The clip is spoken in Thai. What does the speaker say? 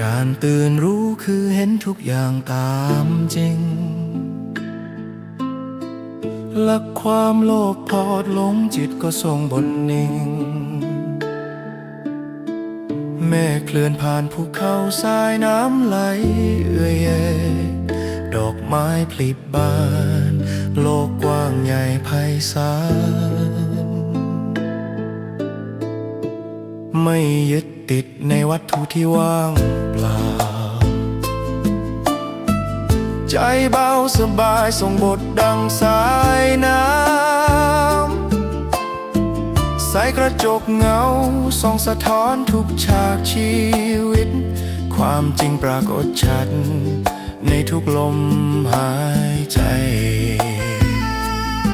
การตื่นรู้คือเห็นทุกอย่างตามจริงและความโลภพอดหลงจิตก็ทรงบนนิ่ง แม่เคลื่อนผ่านภูเขาสายน้ำไหลเอื่อยเยดอกไม้พลิบบาน โลกกว้างใหญ่ไพศาล ไม่ยึดติดในวัตถุที่ว่างเปล่า ใจเบาสบายส่งบทดังสายน้ำใสกระจกเงาส่องสะท้อนทุกฉากชีวิต ความจริงปรากฏชัดในทุกลมหาย